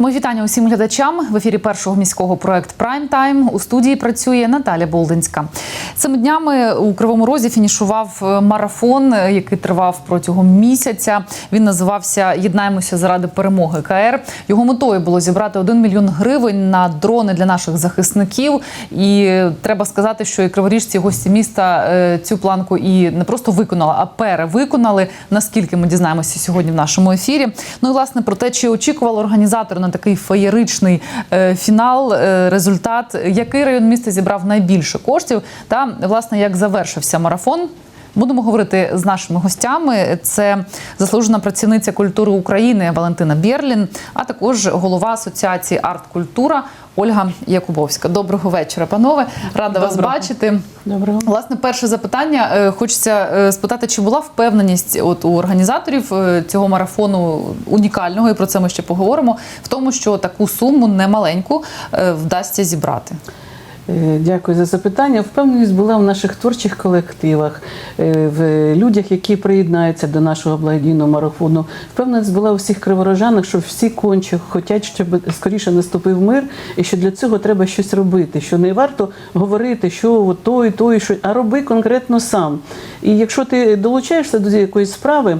Мої вітання усім глядачам в ефірі першого міського проект Прайм Тайм. У студії працює Наталя Болдинська. Цими днями у Кривому Розі фінішував е, марафон, е, який тривав протягом місяця. Він називався Єднаємося заради перемоги КР. Його метою було зібрати 1 мільйон гривень на дрони для наших захисників. І е, треба сказати, що і криворіжці, гості міста цю планку і не просто виконали, а перевиконали. Наскільки ми дізнаємося сьогодні в нашому ефірі. Ну і власне про те, чи очікували організатори на такий феєричний е, фінал, е, результат, який район міста зібрав найбільше коштів, та власне як завершився марафон. Будемо говорити з нашими гостями. Це заслужена працівниця культури України Валентина Бєрлін, а також голова асоціації арт-культура Ольга Якубовська. Доброго вечора, панове. Рада вас бачити. Доброго. Власне, перше запитання е, хочеться е, спитати, чи була впевненість от у організаторів е, цього марафону унікального, і про це ми ще поговоримо, в тому, що таку суму немаленьку вдасться зібрати. Е, Дякую за запитання. Впевненість була в наших творчих колективах, е, в людях, які приєднаються до нашого благодійного марафону. Впевненість була у всіх криворожанах, що всі конче хочуть, щоб скоріше наступив мир, і що для цього треба щось робити. Що не варто говорити, що от той, той, що а роби конкретно сам. І якщо ти долучаєшся до якоїсь справи.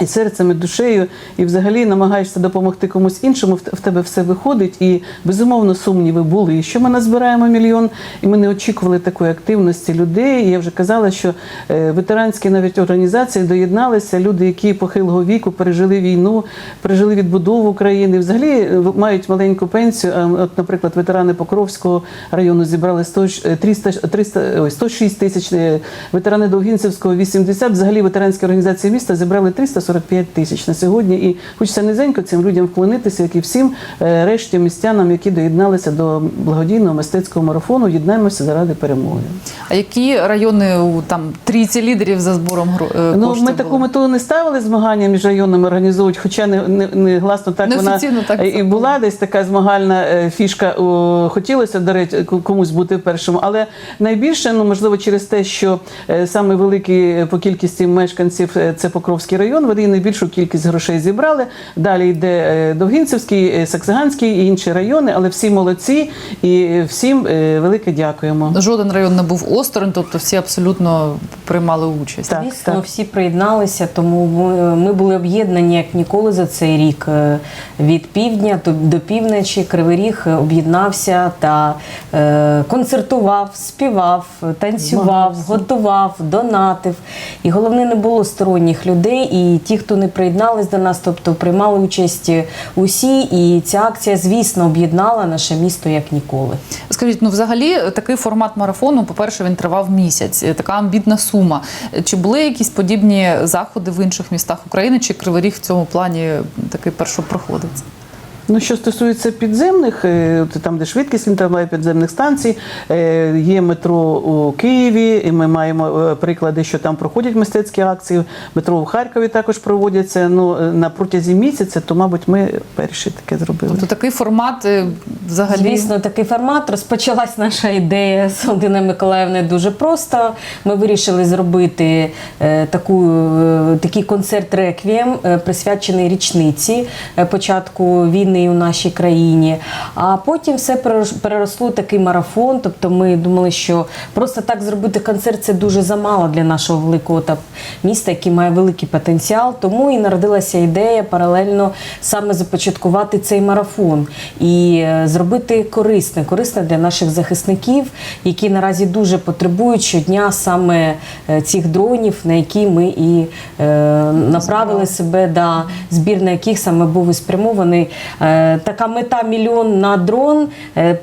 І серцем, і душею, і взагалі намагаєшся допомогти комусь іншому, в тебе все виходить. І безумовно сумніви були. І що ми назбираємо мільйон, і ми не очікували такої активності людей. І я вже казала, що е, ветеранські навіть організації доєдналися. Люди, які похилого віку пережили війну, пережили відбудову України. Взагалі е, мають маленьку пенсію. От, наприклад, ветерани Покровського району зібрали 100, ж- е, 300, ж- 300, ой, 106 тисяч, е, ветерани Довгінцевського 80. Взагалі ветеранські організації міста зібрали 345 тисяч на сьогодні. І хочеться низенько цим людям вклонитися, як і всім е, решті містянам, які доєдналися до благодійного мистецького марафону. Єднаємося заради перемоги. А які райони у там трійці лідерів за збором гро- е, Ну, коштів ми таку були? мету не ставили змагання між районами організовують, хоча не, не, не гласно так вона так і була десь така змагальна е, фішка. Хотілося, до речі, комусь бути першим. Але найбільше, ну можливо, через те, що саме великий по кількості мешканців це Покровський район. Вони найбільшу кількість грошей зібрали. Далі йде е, Довгінцевський, е, Саксаганський і інші райони, але всі молодці і всім е, велике дякуємо. Жоден район не був осторонь, тобто всі абсолютно приймали участь. Так, Звісно, так. всі приєдналися, тому ми, ми були об'єднані як ніколи за цей рік. Від півдня до, півночі Кривий Ріг об'єднався та е, концертував, співав, танцював, готував, донатив. І головне, не було сторонніх людей. І ті, хто не приєднались до нас, тобто приймали участь усі. І ця акція, звісно, об'єднала наше місто як ніколи. Скажіть, ну взагалі такий формат марафону, по-перше, він тривав місяць, е, така амбітна сума. Чи були якісь подібні заходи в інших містах України, чи Кривий Ріг в цьому плані такий першопроходець? Ну, що стосується підземних, е, там, де швидкість він підземних станцій, е, є метро у Києві, і ми маємо е, приклади, що там проходять мистецькі акції. Метро у Харкові також проводяться. Ну на протязі місяця, то мабуть, ми перші таке зробили. Тобто такий формат взагалі Звісно, такий формат. Розпочалась наша ідея з Олдиною Миколаївною дуже просто. Ми вирішили зробити таку, такий концерт реквієм, присвячений річниці початку війни у нашій країні. А потім все переросло в такий марафон. Тобто ми думали, що просто так зробити концерт це дуже замало для нашого великого та міста, який має великий потенціал. Тому і народилася ідея паралельно саме започаткувати цей марафон і е, зробити корисне, корисне для наших захисників, які наразі дуже потребують щодня саме е, цих дронів, на які ми і е, направили себе, да, збір на яких саме був і спрямований. Е, така мета мільйон на дрон. Е,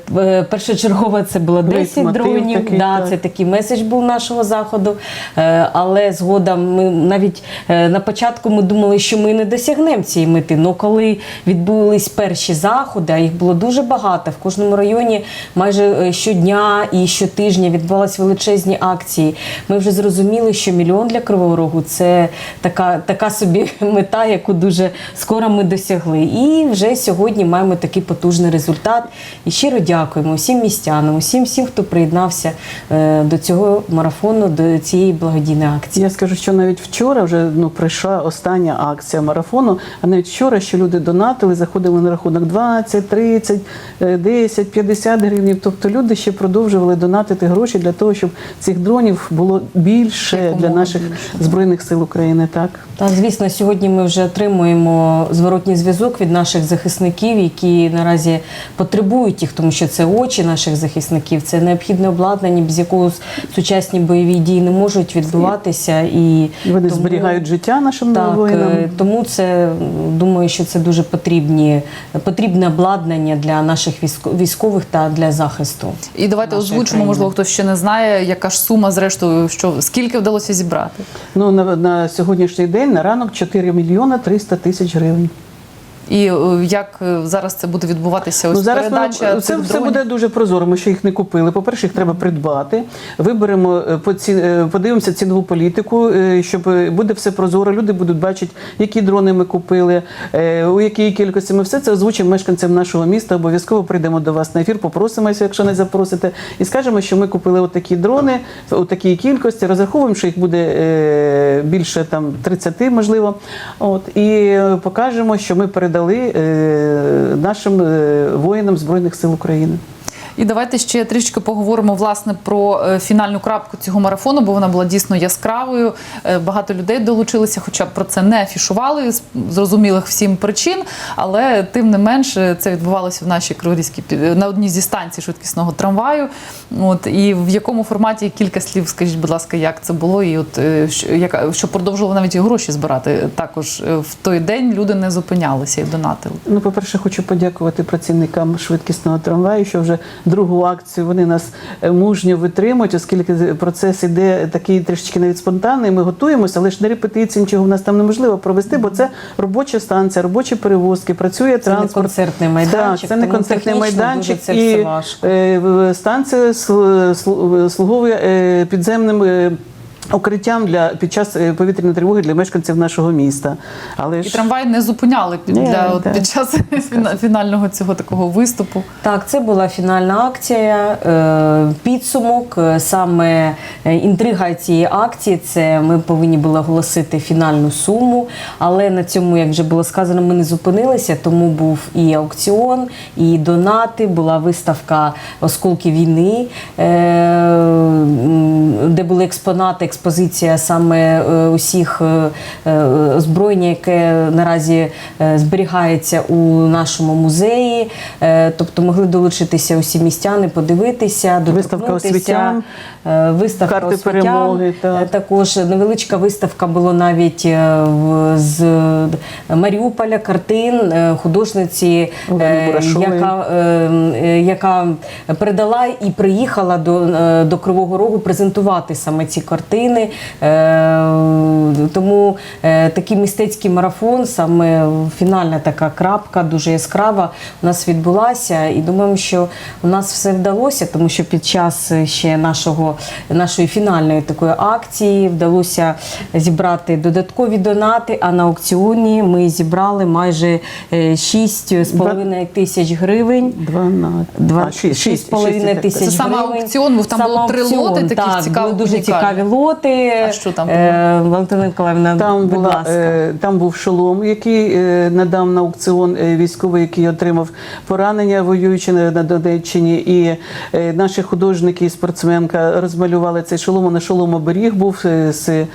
першочергово це було 10 Лейтмотив дронів. такий, да, так. це такий меседж був нашого заходу. Е, Але згодом ми навіть е, на початку ми думали, що ми не досягнемо цієї мети. Ну коли відбулись перші заходи, а їх було дуже багато в кожному районі, майже е, щодня і щотижня відбувалися величезні акції. Ми вже зрозуміли, що мільйон для Кривого Рогу це така, така собі мета, яку дуже скоро ми досягли. І вже сьогодні маємо такий потужний результат. І щиро дякуємо усім містянам, усім всім, хто приєднався е, до цього марафону, до цієї благодійної акції. Я скажу, що навіть вчора вже ну прийшла остання акція марафону. А навіть вчора, що люди донатили, заходили на рахунок 20, 30, е, 10, 50 гривень. Тобто люди ще продовжували донатити гроші для того, щоб цих дронів було більше Якомога для наших більше. збройних сил України. Так Так, звісно, сьогодні ми вже отримуємо зворотній зв'язок від наших захисників, які наразі потребують їх, тому що це очі наших захисників, це необхідне обладнання, без якого сучасні бойові дії не можуть відбуватися. І вони тому- зберігають життя нашим Так, воїнам. е, тому це думаю, що це дуже потрібні потрібне обладнання для наших військо- військових та для захисту. І давайте озвучимо, країни. можливо, хтось ще не знає, яка ж сума, зрештою, що скільки вдалося зібрати. Ну на, на сьогоднішній день на ранок 4 мільйона 300 тисяч гривень. І е, як е, зараз це буде відбуватися? Ось Ну, зараз передача це цих все буде дуже прозоро. Ми ще їх не купили. По-перше, їх треба придбати. Виберемо е, по подивимося цінову політику, щоб буде все прозоро. Люди будуть бачити, які дрони ми купили, у якій кількості. Ми все це озвучимо мешканцям нашого міста. Обов'язково прийдемо до вас на ефір, попросимося, якщо не запросите, і скажемо, що ми купили отакі дрони у такій кількості. Розраховуємо, що їх буде більше там 30, можливо. От і покажемо, що ми передали е, нашим е, воїнам збройних сил України. І давайте ще трішки поговоримо власне про е, фінальну крапку цього марафону, бо вона була дійсно яскравою. Е, Багато людей долучилися, хоча про це не афішували з зрозумілих всім причин. Але тим не менше це відбувалося в нашій Криворізькій пі- на одній зі станцій швидкісного трамваю. От і в якому форматі кілька слів, скажіть, будь ласка, як це було, і от е, яка що продовжували навіть і гроші збирати. Також е, в той день люди не зупинялися і донатили. Ну, по-перше, хочу подякувати працівникам швидкісного трамваю, що вже другу акцію вони нас е, мужньо витримують, оскільки процес іде такий трішечки навіть спонтанний. Ми готуємося, але ж на репетиції нічого в нас там неможливо провести, бо це робоча станція, робочі перевозки, працює Це не концертний майданчик, Так, це не концертний майданчик. це і е, станція слуговує е, підземним. Укриттям для під час е, повітряної тривоги для мешканців нашого міста, але І ж трамвай не зупиняли під, Ні, для, от, так. під час фіна- фінального цього такого виступу. Так, це була фінальна акція. е, Підсумок. Е, Саме інтрига цієї акції це ми повинні були оголосити фінальну суму. Але на цьому, як вже було сказано, ми не зупинилися, тому був і аукціон, і донати, була виставка осколки війни, де були експонати, експозиція саме е, усіх е, е, озброєння, яке наразі е, зберігається у нашому музеї. Е, Тобто могли долучитися усі містяни, подивитися, Виставка освітян. Е, Виставка Карти освітян. перемоги, так. Е, Також невеличка виставка була навіть е, з Маріуполя картин е, художниці, е, яка, е, е, яка передала і приїхала до, е, до Кривого Рогу презентувати саме ці картини. Е, Тому е, такий мистецький марафон, саме фінальна така крапка, дуже яскрава, у нас відбулася. І думаємо, що у нас все вдалося, тому що під час ще нашого, нашої фінальної такої акції вдалося зібрати додаткові донати. А на аукціоні ми зібрали майже е, 6,5 тисяч гривень. 12. Два- А, шість, шість, 6,5 шість, тисяч Це саме аукціон, бо там Саме було три аукціон, лоти таких так, були дуже цікаві лоти. А що там Е, Валентина Миколаївна, Там будь була ласка. е, там був шолом, який е, надав на аукціон е, військовий, який отримав поранення, воюючи на, на Донеччині. І е, наші художники і спортсменка розмалювали цей шолом. На шолом оберіг був е, з, е,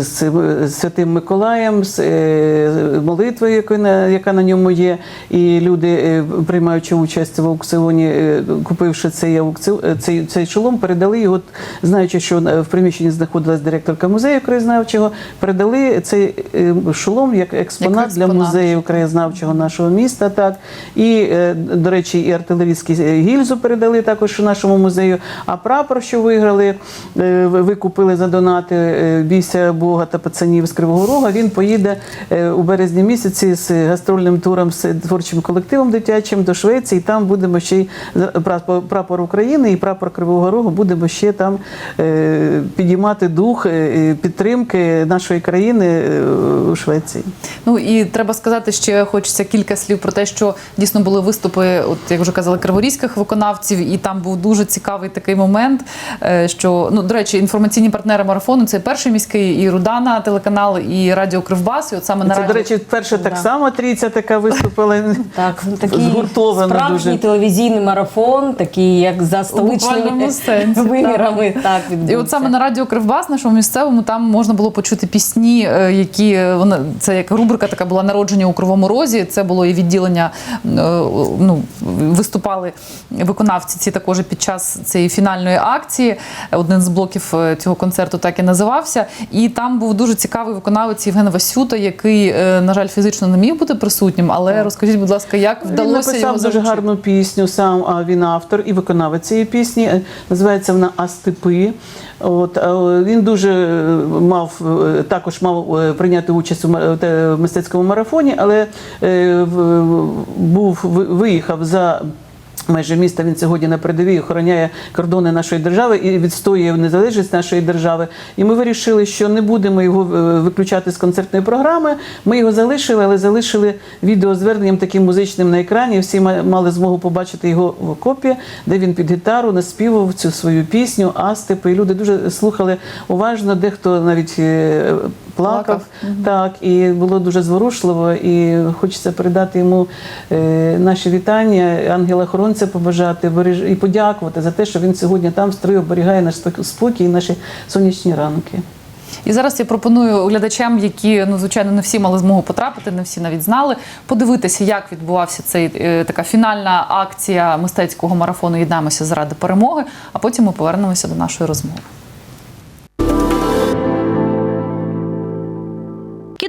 з, е, Святим Миколаєм, з е, молитвою, яка на, яка на ньому є. І люди, е, приймаючи участь в аукціоні, е, купивши цей аукціон, цей, цей шолом, передали його, знаючи, що в приміщенні знаходилась директорка музею краєзнавчого, передали цей е, шолом як експонат, Як експонат. для музею краєзнавчого нашого міста. Так і е, до речі, і артилерійські гільзу передали також нашому музею. А прапор, що виграли, е, викупили за донати е, бійся Бога та пацанів з Кривого Рога. Він поїде е, у березні місяці з гастрольним туром з творчим колективом дитячим до Швеції. Там будемо ще й прапор, України і прапор Кривого Рогу. Будемо ще там е, підіймати дух е, підтримки нашої країни е, у Швеції. Ну і треба сказати, ще хочеться кілька слів про те, що дійсно були виступи, от як вже казали, криворізьких виконавців, і там був дуже цікавий такий момент. е, Що ну до речі, інформаційні партнери марафону це перший міський і Рудана телеканал, і Радіо Кривбас. І от саме на Це, радіо... до речі, перше так Да. само трійця така виступила. Так, такий згуртовано справжній дуже. телевізійний марафон, такий як за столичними вимірами. Так, І от саме на радіо Кривбас, нашому місцевому, там можна було почути пісні, е, які е, вона це як рубрика така була народження у Кривому Розі. Це було і відділення. е, Ну виступали виконавці ці також під час цієї фінальної акції. Один з блоків цього концерту так і називався. І там був дуже цікавий виконавець Євген Васюта, який, на жаль, фізично не міг бути присутнім. Але розкажіть, будь ласка, як Він вдалося написав його дуже гарну пісню. Сам він автор і виконавець цієї пісні. Називається вона Астепи. От е, він дуже е, мав е, також мав прийняти участь у мистецькому марафоні, але був виїхав за. Майже міста він сьогодні на передовій охороняє кордони нашої держави і відстоює незалежність нашої держави. І ми вирішили, що не будемо його е, виключати з концертної програми. Ми його залишили, але залишили відеозверненням таким музичним на екрані. Всі мали змогу побачити його в окопі, де він під гітару наспівав цю свою пісню Астепи. І люди дуже слухали уважно, дехто навіть е, плакав. Плакав. Так, і було дуже зворушливо, і хочеться передати йому е, наші вітання, ангела-охоронця побажати і подякувати за те, що він сьогодні там строю оберігає наш спок- спокій і наші сонячні ранки. І зараз я пропоную глядачам, які ну звичайно не всі мали змогу потрапити, не всі навіть знали, подивитися, як відбувався цей е, така фінальна акція мистецького марафону Єднаємося заради перемоги. А потім ми повернемося до нашої розмови.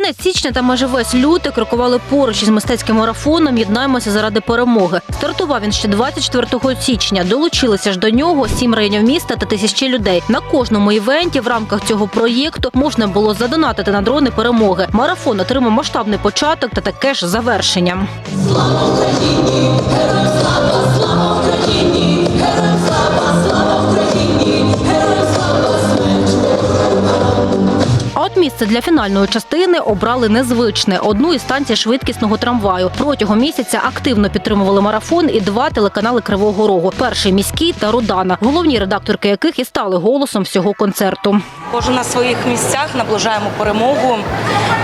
Кінець січня та майже весь лютий крокували поруч із мистецьким марафоном Єднаємося заради перемоги. Стартував він ще 24 січня. Долучилися ж до нього сім районів міста та тисячі людей. На кожному івенті в рамках цього проєкту можна було задонатити на дрони перемоги. Марафон отримав масштабний початок та таке ж завершення. А от місце для фінальної частини обрали незвичне одну із станцій швидкісного трамваю. Протягом місяця активно підтримували марафон і два телеканали Кривого Рогу: перший міський та Рудана, головні редакторки яких і стали голосом всього концерту. Кожен на своїх місцях наближаємо перемогу.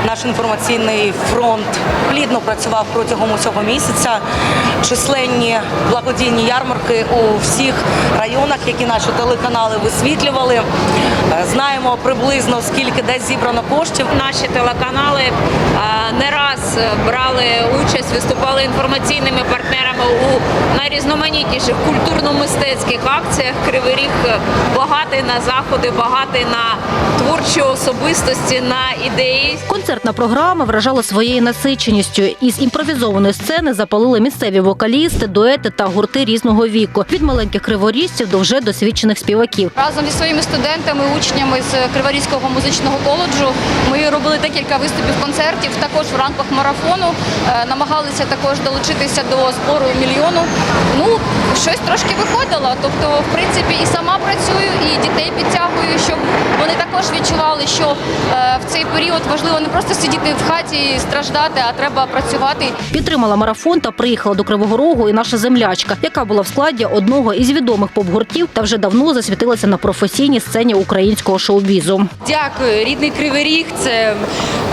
Наш інформаційний фронт плідно працював протягом усього місяця. Численні благодійні ярмарки у всіх районах, які наші телеканали висвітлювали. Е, Знаємо приблизно скільки десь зібрано коштів. Наші телеканали е, не раз брали участь, виступали інформаційними партнерами у найрізноманітніших культурно-мистецьких акціях. Кривий Ріг багатий на заходи, багатий на творчі особистості, на ідеї. Концертна програма вражала своєю насиченістю. Із імпровізованої сцени запалили місцеві вокалісти, дуети та гурти різного віку від маленьких криворіжців до вже досвідчених співаків. Разом зі своїми студентами, учнями з Криворізького музичного коледжу ми робили декілька виступів концертів. Також в рамках марафону Е, намагалися також долучитися до збору мільйону. Ну щось трошки виходило. Тобто, в принципі, і сама працюю, і дітей підтягую, щоб вони також відчували, що е, в цей період важливо не просто сидіти в хаті і страждати, а треба працювати. Підтримала марафон та приїхала до Кривого Рогу і наша землячка, яка була в складі одного із відомих поп-гуртів та вже давно засвітилася на професійній сцені українського шоу-бізу. Дякую, рідний кривий ріг. Це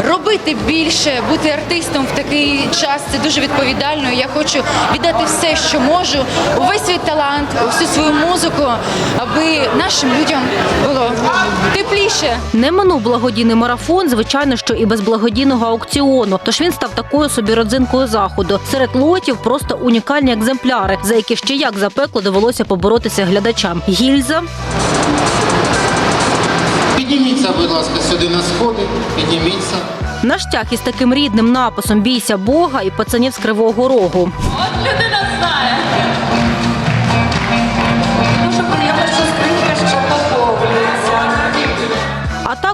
робити більше, бути артистом в такий час. Це дуже відповідально. Я хочу віддати все, що можу, увесь свій талант, всю свою музику, аби нашим людям було тепліше. Не минув благодійний марафон, звичайно, що і без благодійного аукціону. Тож він став такою собі родзинкою заходу. Серед лотів просто унікальні екземпляри, за які ще як запекло довелося поборотися глядачам. Гільза, Підніміться, будь ласка, сюди на сходи, підніміться. наштяг із таким рідним написом Бійся Бога і пацанів з Кривого Рогу. От приємно,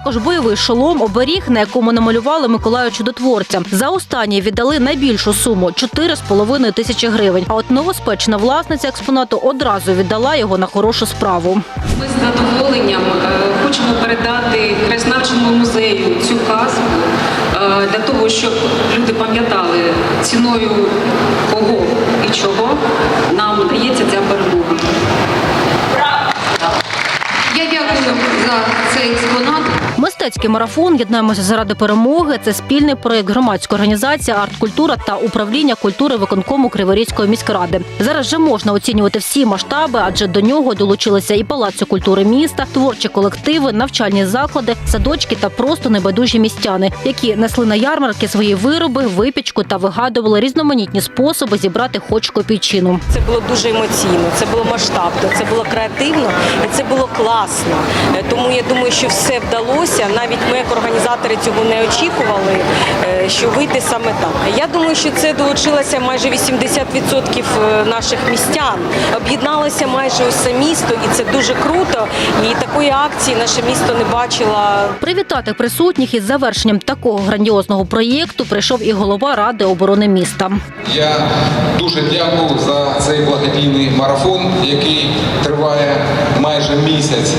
також бойовий шолом, оберіг, на якому намалювали Миколаю Чудотворця. За останній віддали найбільшу суму 4,5 тисячі гривень. А от новоспечна власниця експонату одразу віддала його на хорошу справу. Ми з задоволенням е, хочемо передати краєзнавчому музею цю казку е, для того, щоб люди пам'ятали ціною кого і чого нам дається ця перемога. Я дякую за цей експонат. Мистецький марафон Єднаємося заради перемоги. Це спільний проєкт громадської організації «Арткультура» та управління культури виконкому Криворізької міськради. Зараз вже можна оцінювати всі масштаби, адже до нього долучилися і палаци культури міста, творчі колективи, навчальні заклади, садочки та просто небайдужі містяни, які несли на ярмарки свої вироби, випічку та вигадували різноманітні способи зібрати хоч копійчину. Це було дуже емоційно, це було масштабно, це було креативно і це було класно. Е, Тому я думаю, що все вдалося. Навіть ми, як організатори, цього не очікували, е, що вийти саме так. Я думаю, що це долучилося майже 80% наших містян. Об'єдналося майже усе місто, і це дуже круто. І такої акції наше місто не бачило Привітати присутніх із завершенням такого грандіозного проєкту прийшов і голова ради оборони міста. Я дуже дякую за цей благодійний марафон, який триває майже місяць.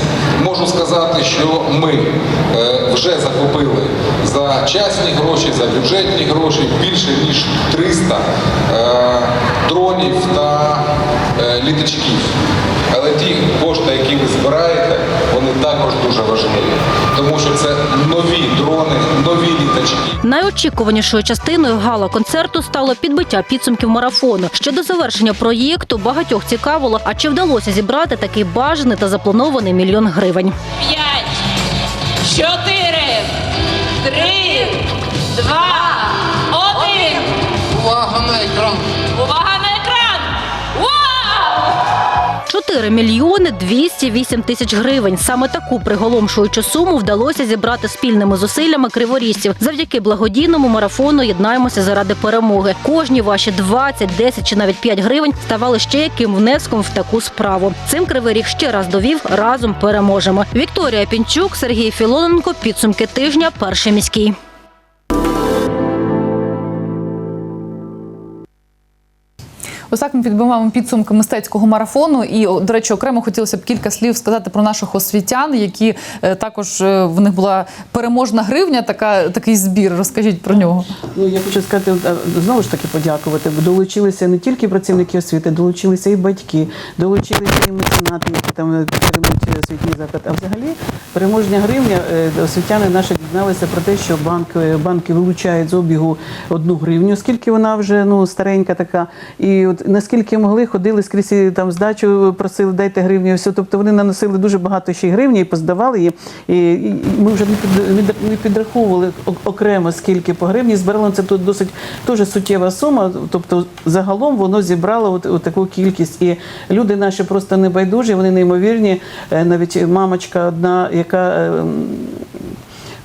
Можу сказати, що ми е, вже закупили за частні гроші, за бюджетні гроші більше ніж 300 е, дронів та е, літачків. Але ті кошти, які ви збираєте, вони також дуже важливі, тому що це нові дрони, нові літачки. Найочікуванішою частиною гала-концерту стало підбиття підсумків марафону. Ще до завершення проєкту багатьох цікавило, а чи вдалося зібрати такий бажаний та запланований мільйон гривень. П'ять, чотири, три, два, 4 мільйони 208 тисяч гривень. Саме таку приголомшуючу суму вдалося зібрати спільними зусиллями криворізців. Завдяки благодійному марафону єднаємося заради перемоги. Кожні ваші 20, 10 чи навіть 5 гривень ставали ще яким внеском в таку справу. Цим кривий ріг ще раз довів разом переможемо. Вікторія Пінчук, Сергій Філоненко. Підсумки тижня. Перший міський. Ось ми підбиваємо підсумки мистецького марафону. І, до речі, окремо хотілося б кілька слів сказати про наших освітян, які е, також е, в них була переможна гривня, така такий збір. Розкажіть про нього. Ну, я хочу сказати, знову ж таки подякувати, долучилися не тільки працівники освіти, долучилися і батьки, долучилися і меценати, які там е, підтримують освітній заклад. А взагалі переможня гривня, е, освітяни наші дізналися про те, що банк, е, банки вилучають з обігу одну гривню, оскільки вона вже ну, старенька така. І от наскільки могли, ходили скрізь там здачу, просили, дайте гривню, все. Тобто вони наносили дуже багато ще гривні і поздавали її. І, ми вже не, підраховували окремо скільки по гривні. Збирали це тут досить дуже суттєва сума. Тобто загалом воно зібрало от, от таку кількість. І люди наші просто небайдужі, вони неймовірні. Е, Навіть мамочка одна, яка.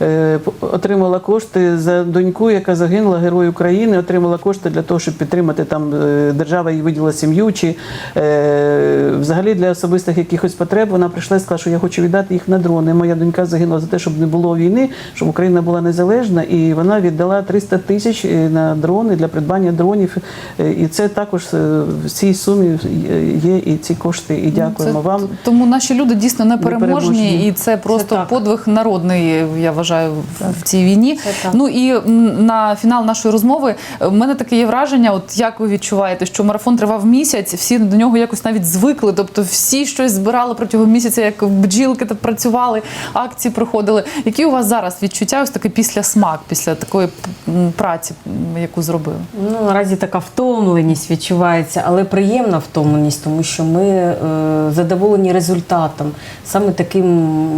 Е, отримала кошти за доньку, яка загинула, герой України, отримала кошти для того, щоб підтримати там е, держава їй виділа сім'ю чи е, взагалі для особистих якихось потреб. Вона прийшла і сказала, що я хочу віддати їх на дрони. Моя донька загинула за те, щоб не було війни, щоб Україна була незалежна, і вона віддала 300 тисяч на дрони для придбання дронів. І це також в цій сумі є і ці кошти. І дякуємо Це- вам. Тому наші люди дійсно непереможні, Непереможні. і це просто так. подвиг народний, я вважаю, в- в цій війні. Ну і на фінал нашої розмови е, в мене таке є враження, от як ви відчуваєте, що марафон тривав місяць, всі до нього якось навіть звикли. Тобто всі щось збирали протягом місяця, як бджілки та працювали, акції проходили. Які у вас зараз відчуття? Ось такий після смак, після такої праці, яку зробили? Ну, наразі така втомленість відчувається, але приємна втомленість, тому що ми е, задоволені результатом, саме таким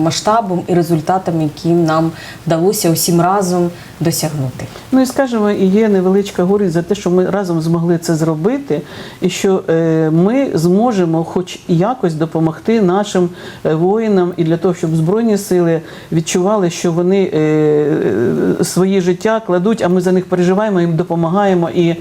масштабом і результатом, яким нам вдалося усім разом досягнути. Ну і скажемо, і є невеличка гордість за те, що ми разом змогли це зробити, і що е, ми зможемо, хоч якось, допомогти нашим е, воїнам, і для того, щоб збройні сили відчували, що вони е, свої життя кладуть, а ми за них переживаємо, їм допомагаємо і.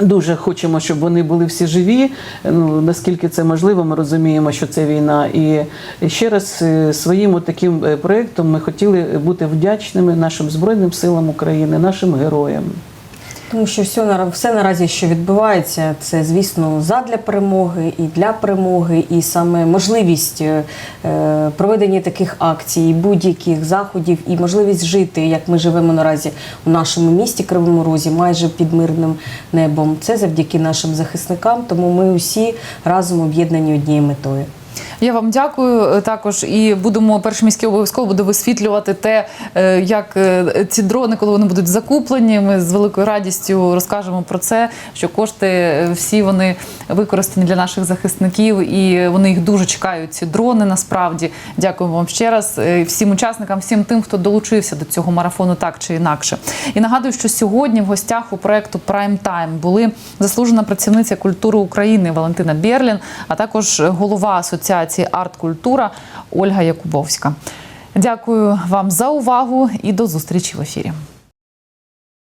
Дуже хочемо, щоб вони були всі живі. Ну наскільки це можливо, ми розуміємо, що це війна. І ще раз е, своїм таким е, проєктом ми хотіли бути вдячними нашим збройним силам України, нашим героям. Тому що все, все наразі, що відбувається, це звісно задля перемоги і для перемоги, і саме можливість е, е, проведення таких акцій, будь-яких заходів, і можливість жити, як ми живемо наразі у нашому місті Кривому Розі, майже під мирним небом. Це завдяки нашим захисникам. Тому ми усі разом об'єднані однією метою. Я вам дякую е, також. І будемо перший міський обов'язково буде висвітлювати те, е, як е, ці дрони, коли вони будуть закуплені. Ми з великою радістю розкажемо про це, що кошти всі вони використані для наших захисників, і вони їх дуже чекають. Ці дрони насправді. Дякую вам ще раз всім учасникам, всім тим, хто долучився до цього марафону, так чи інакше. І нагадую, що сьогодні в гостях у проекту Prime Time були заслужена працівниця культури України Валентина Бєрлін, а також голова асоціації Арт-Культура Ольга Якубовська. Дякую вам за увагу і до зустрічі в ефірі.